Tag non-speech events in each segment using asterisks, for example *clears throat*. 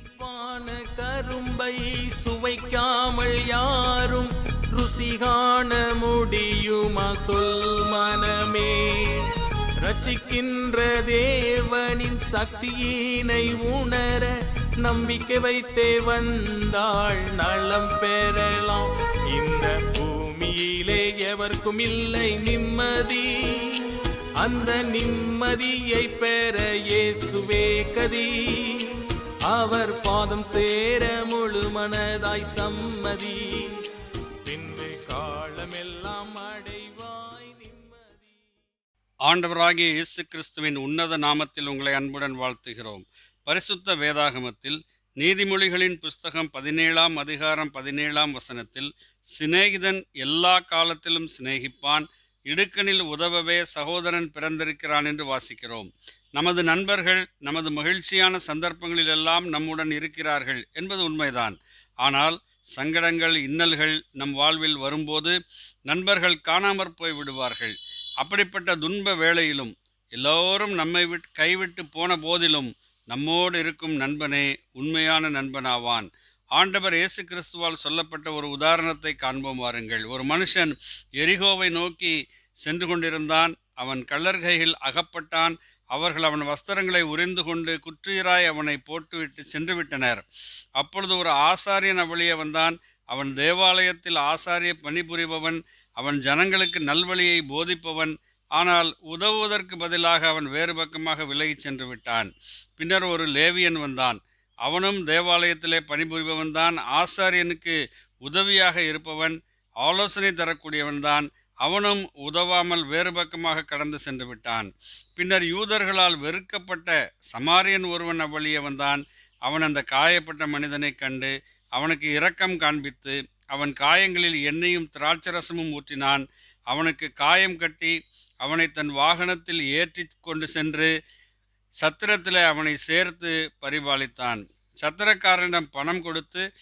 இனிப்பான கரும்பை சுவைக்காமல் யாரும் ருசி காண முடியுமா? சொல் மனமே. ரச்சிக்கின்ற தேவனின் சக்தியினை உணர நம்பிக்கை வைத்தே வந்தாள் நலம் பெறலாம். இந்த பூமியிலே எவர்க்கும் இல்லை நிம்மதி. அந்த நிம்மதியை பெற இயேசுவே கதி. அவர் பாதம் சேர முழு மனதாய் சம்மதி. பின்பு காலமெல்லாம் அடைவாய் நிம்மதி. ஆண்டவராகிய இயேசு கிறிஸ்துவின் உன்னத நாமத்தில் உங்களை அன்புடன் வாழ்த்துகிறோம். பரிசுத்த வேதாகமத்தில் நீதிமொழிகளின் புஸ்தகம் பதினேழாம் அதிகாரம் பதினேழாம் வசனத்தில் சிநேகிதன் எல்லா காலத்திலும் சிநேகிப்பான் இடுக்கணில் உதவவே சகோதரன் பிறந்திருக்கிறான் என்று வாசிக்கிறோம். நமது நண்பர்கள் நமது மகிழ்ச்சியான சந்தர்ப்பங்களிலெல்லாம் நம்முடன் இருக்கிறார்கள் என்பது உண்மைதான். ஆனால் சங்கடங்கள் இன்னல்கள் நம் வாழ்வில் வரும்போது நண்பர்கள் காணாமற் போய் விடுவார்கள் அப்படிப்பட்ட துன்ப வேளையிலும் எல்லோரும் நம்மை விட் கைவிட்டு போன போதிலும் நம்மோடு இருக்கும் நண்பனே உண்மையான நண்பனாவான். ஆண்டவர் இயேசு கிறிஸ்துவால் சொல்லப்பட்ட ஒரு உதாரணத்தை காண்போம் வாருங்கள். ஒரு மனுஷன் எரிகோவை நோக்கி சென்று கொண்டிருந்தான். அவன் கள்ளர்கையில் அகப்பட்டான். அவர்கள் அவன் வஸ்திரங்களை உறிந்து கொண்டு குற்றுயிராய் அவனை போட்டுவிட்டு சென்று விட்டனர். அப்பொழுது ஒரு ஆசாரியன் அவ்வழியே வந்தான். அவன் தேவாலயத்தில் ஆசாரிய பணிபுரிபவன் அவன் ஜனங்களுக்கு நல்வழியை போதிப்பவன். ஆனால் உதவுவதற்கு பதிலாக அவன் வேறு பக்கமாக விலகிச் சென்று விட்டான். பின்னர் ஒரு லேவியன் வந்தான். அவனும் தேவாலயத்திலே பணிபுரிபவன் தான் ஆசாரியனுக்கு உதவியாக இருப்பவன் ஆலோசனை தரக்கூடியவன்தான். அவனும் உதவாமல் வேறு பக்கமாக கடந்து சென்று விட்டான். பின்னர் யூதர்களால் வெறுக்கப்பட்ட சமாரியன் ஒருவன் அவ்வழியே வந்தான் அவன் அந்த காயப்பட்ட மனிதனை கண்டு அவனுக்கு இரக்கம் காண்பித்து அவன் காயங்களில் எண்ணெயும் திராட்சரசமும் ஊற்றினான். அவனுக்கு காயம் கட்டி அவனை தன் வாகனத்தில் ஏற்றி கொண்டு சென்று சத்திரத்தில் அவனை சேர்த்து பரிபாலித்தான். சத்திரக்காரனிடம் பணம் கொடுத்து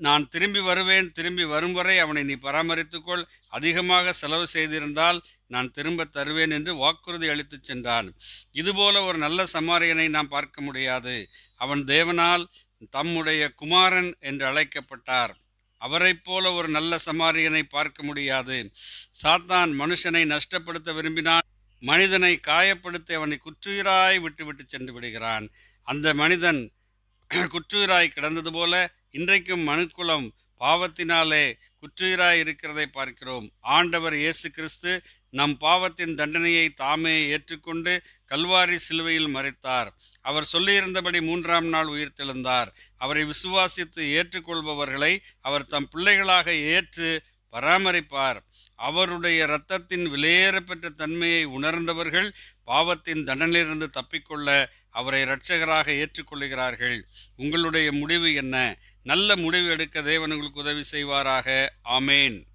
நான் திரும்பி வருவேன் திரும்பி வரும் வரை அவனை நீ பராமரித்துக்கொள். அதிகமாக செலவு செய்திருந்தால் நான் திரும்ப தருவேன் என்று வாக்குறுதி அளித்துச் சென்றான். இதுபோல ஒரு நல்ல சமாரியனை நாம் பார்க்க முடியாது. அவன் தேவனால் தம்முடைய குமாரன் என்று அழைக்கப்பட்டார். அவரைப் போல ஒரு நல்ல சமாரியனை பார்க்க முடியாது. சாத்தான் மனுஷனை நஷ்டப்படுத்த விரும்பினான். மனிதனை காயப்படுத்தி அவனை குற்றுயிராய் விட்டுவிட்டு சென்று விடுகிறான். அந்த மனிதன் *clears throat* குற்றுயிராய் கிடந்தது போல இன்றைக்கும் மனுக்குலம் பாவத்தினாலே குற்றுயிராய் இருக்கிறதை பார்க்கிறோம். ஆண்டவர் இயேசு கிறிஸ்து நம் பாவத்தின் தண்டனையை தாமே ஏற்றுக்கொண்டு கல்வாரி சிலுவையில் மறைத்தார். அவர் சொல்லியிருந்தபடி மூன்றாம் நாள் உயிர்த்தெழுந்தார் அவரை விசுவாசித்து ஏற்றுக்கொள்பவர்களை அவர் தம் பிள்ளைகளாக ஏற்று பராமரிப்பார். அவருடைய இரத்தத்தின் விலையேறப்பெற்ற தன்மையை உணர்ந்தவர்கள் பாவத்தின் தண்டனையிலிருந்து தப்பிக்கொள்ள அவரை இரட்சகராக ஏற்றுக்கொள்கிறார்கள் உங்களுடைய முடிவு என்ன? நல்ல முடிவு எடுக்க தேவன் உங்களுக்கு உதவி செய்வாராக. ஆமேன்.